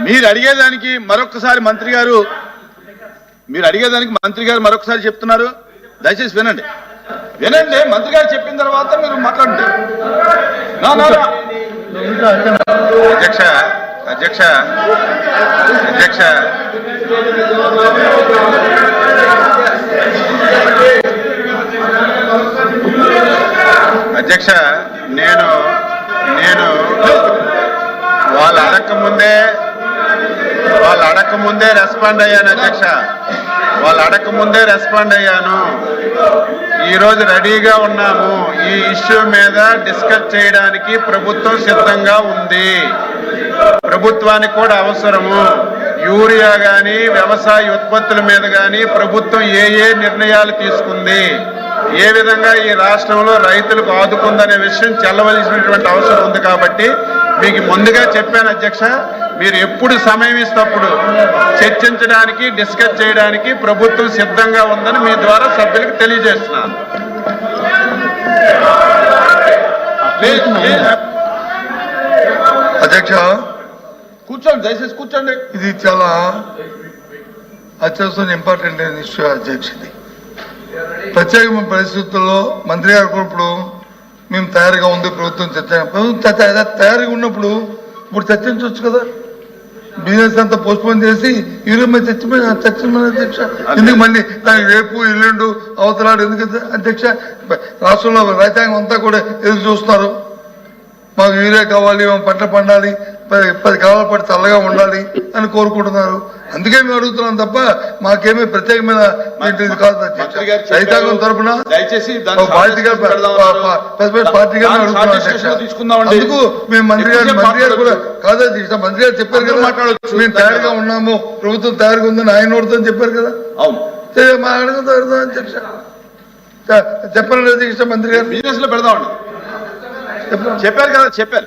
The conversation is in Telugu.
మీరు అడిగేదానికి మరొకసారి మంత్రి గారు మీరు అడిగేదానికి మంత్రి గారు మరొకసారి చెప్తున్నారు. దయచేసి వినండి. వినండి మంత్రి గారు చెప్పిన తర్వాత మీరు మాట్లాడండి. అధ్యక్ష అధ్యక్ష అధ్యక్ష. అధ్యక్ష నేను నేను వాళ్ళు అడక ముందే వాళ్ళు అడక ముందే రెస్పాండ్ అయ్యాను అధ్యక్ష. వాళ్ళు అడక ముందే రెస్పాండ్ అయ్యాను. ఈరోజు రెడీగా ఉన్నాము. ఈ ఇష్యూ మీద డిస్కస్ చేయడానికి ప్రభుత్వం సిద్ధంగా ఉంది. ప్రభుత్వానికి కూడా అవసరము. యూరియా కానీ వ్యవసాయ ఉత్పత్తుల మీద కానీ ప్రభుత్వం ఏ ఏ నిర్ణయాలు తీసుకుంది? ఏ విధంగా ఈ రాష్ట్రంలో రైతులకు ఆదుకుందనే విషయం చెల్లవలసినటువంటి అవసరం ఉంది కాబట్టి మీకు ముందుగా చెప్పాను అధ్యక్ష మీరు ఎప్పుడు సమయం ఇస్తప్పుడు చర్చించడానికి డిస్కస్ చేయడానికి ప్రభుత్వం సిద్ధంగా ఉందని మీ ద్వారా సభ్యులకు తెలియజేస్తున్నాను. అధ్యక్ష కూర్చోండి దయచేసి కూర్చోండి ఇది చాలా అత్యవసరం ఇంపార్టెంట్ ఇష్యూ అధ్యక్ష ఇది ప్రత్యేకమైన పరిస్థితుల్లో మంత్రి గారు ఇప్పుడు మేము తయారుగా ఉంది ప్రభుత్వం చర్చ. ప్రభుత్వం తయారుగా ఉన్నప్పుడు ఇప్పుడు చర్చించవచ్చు కదా. బిజినెస్ అంతా పోస్ట్పోన్ చేసి ఈరోజు మీద చర్చ మీద చర్చ అధ్యక్ష. ఎందుకు మళ్ళీ దానికి రేపు ఎల్లుండు అవతలాడు ఎందుకు అధ్యక్ష? రాష్ట్రంలో రైతాంగం అంతా కూడా ఎదురు చూస్తున్నారు. మాకు యూరియా కావాలి మేము పంట పండాలి పది కాలాల పాటు చల్లగా ఉండాలి అని కోరుకుంటున్నారు. అందుకే మేము అడుగుతున్నాం తప్ప మాకేమీ ప్రత్యేకమైన ఇది కాదు. రైతాంగం తరపున దయచేసి ఓ దాన్ని పార్టీగా పార్టీగా అడుగుతున్నాం. అందుకు మేము మంత్రి గారు మంత్రి గారు కూడా. కాదు మంత్రి గారు చెప్పారు కదా. మేము తయారుగా ఉన్నాము ప్రభుత్వం తయారుగా ఉందని ఆయన నోడుతో చెప్పారు కదా. అవును. మా అడుగుతా అధ్యక్ష. చెప్పండి అధ్యక్ష మంత్రి గారు. బిజినెస్లో పెడదామండి. చెప్పారు కదా చెప్పారు.